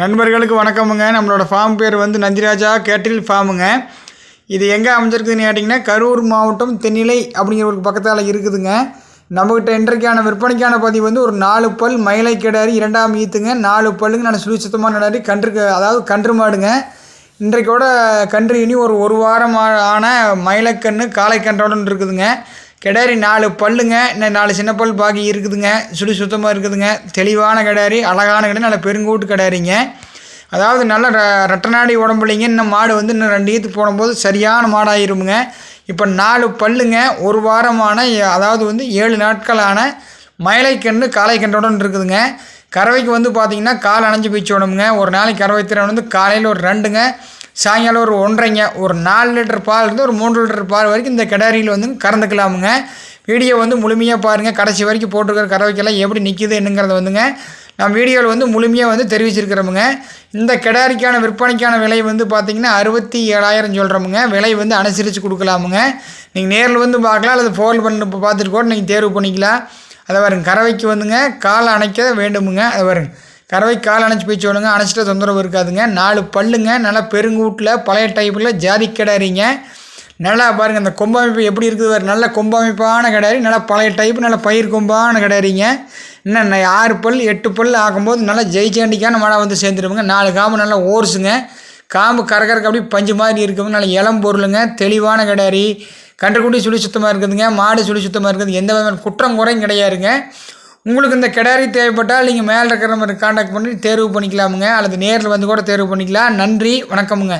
நண்பர்களுக்கு வணக்கமுங்க. நம்மளோட ஃபார்ம் பேர் வந்து நந்திராஜா கேட்டில் ஃபார்முங்க இது எங்கே அமைஞ்சிருக்குதுன்னு கேட்டிங்கன்னா கரூர் மாவட்டம் தென்னிலை அப்படிங்கிற ஒரு பக்கத்தால் இருக்குதுங்க. நம்மக்கிட்ட இன்றைக்கான விற்பனைக்கான பதிவு வந்து ஒரு நாலு பல் மயிலை கிடாரி இரண்டாம் ஈத்துங்க. நாலு பல்லுங்க நான் சுழி சுத்தமாக நடாரி கன்று அதாவது கன்று மாடுங்க. இன்றைக்கோட கன்று இனி ஒரு ஒரு வாரம் ஆன மயிலக்கன்று காளைக்கன்றோடு இருக்குதுங்க. கிடாரி நாலு பல்லுங்க. இன்னும் நாலு சின்ன பல் பாக்கி இருக்குதுங்க. சுடி சுத்தமாக இருக்குதுங்க. தெளிவான கிடாரி அழகான கிடாரி நல்ல பெருங்கூட்டு கிடாரிங்க. அதாவது நல்ல ர ரெட்டநாடி உடம்புலிங்க. இன்னும் மாடு வந்து இன்னும் ரெண்டு ஈத்து போடும்போது சரியான மாடாயிருமுங்க. இப்போ நாலு பல்லுங்க. ஒரு வாரமான அதாவது வந்து ஏழு நாட்களான மயிலைக்கன்று காளைக்கன்றுடன் இருக்குதுங்க. கறவைக்கு வந்து பார்த்திங்கன்னா கால் அணைஞ்சு போயிச்சு விடமுங்க ஒரு நாளைக்கு கறவை திறன் வந்து காலையில் ஒரு ரெண்டுங்க. சாயங்காலம் ஒரு ஒன்றரைங்க ஒரு நாலு லிட்டர் பால் இருந்து ஒரு மூன்று லிட்டர் பால் வரைக்கும் இந்த கிடாரியில் வந்து கறந்துக்கலாமுங்க. வீடியோ வந்து முழுமையாக பாருங்கள் கடைசி வரைக்கும் போட்டிருக்கிற கறவைக்கெல்லாம் எப்படி நிற்கிது என்னங்கிறத வந்துங்க. நம்ம வீடியோவில் வந்து முழுமையாக வந்து தெரிவிச்சிருக்கிறோமுங்க. இந்த கிடாரிக்கான விற்பனைக்கான விலை வந்து பார்த்திங்கன்னா அறுபத்தி ஏழாயிரம் சொல்கிறோமுங்க விலை வந்து அனுசரித்து கொடுக்கலாமுங்க. நீங்கள் நேரில் வந்து பார்க்கலாம் அல்லது ஃபோன் பண்ணி பார்த்துட்டு கூட நீங்கள் தேர்வு பண்ணிக்கலாம். அதை வருங்க கறவைக்கு வந்துங்க கால் அணைக்க வேண்டுமுங்க. அதை வருங்க கறவை கால் அணைச்சி போய் சொல்லுங்க அணைச்சிட்டு தொந்தரவு இருக்காதுங்க. நாலு பல்லுங்க நல்லா பெருங்கூட்டில் பழைய டைப்பில் ஜாதி கிடாரிங்க. நல்லா பாருங்கள் அந்த கொம்பமைப்பு எப்படி இருக்குது வேறு நல்ல கொம்பமைப்பான கிடாரி நல்லா பழைய டைப்பு நல்ல பயிர் கொம்பான கிடாரிங்க. இன்னும் ஆறு பல் எட்டு பல் ஆகும்போது நல்லா ஜெயிச்சாண்டிக்கான மழை வந்து சேர்ந்துருவோங்க. நாலு காம்பு நல்லா ஓர்ஸுங்க. காம்பு கரகரக்கு அப்படியே பஞ்சு மாதிரி இருக்குங்க. நல்ல இளம் பொருளுங்க தெளிவான கிடாரி. கன்றுக்குட்டி சுழி சுத்தமாக இருக்குதுங்க. மாடு சுழி சுத்தமாக இருக்குது. எந்த விதமான குற்றம் குறையும் கிடையாதுங்க. உங்களுக்கு இந்த கிடாரி தேவைப்பட்டால் நீங்கள் மேலே இருக்கிற மாதிரி காண்டாக்ட் பண்ணி தேர்வு பண்ணிக்கலாமுங்க. அல்லது நேரில் வந்து கூட தேர்வு பண்ணிக்கலாம். நன்றி வணக்கமுங்க.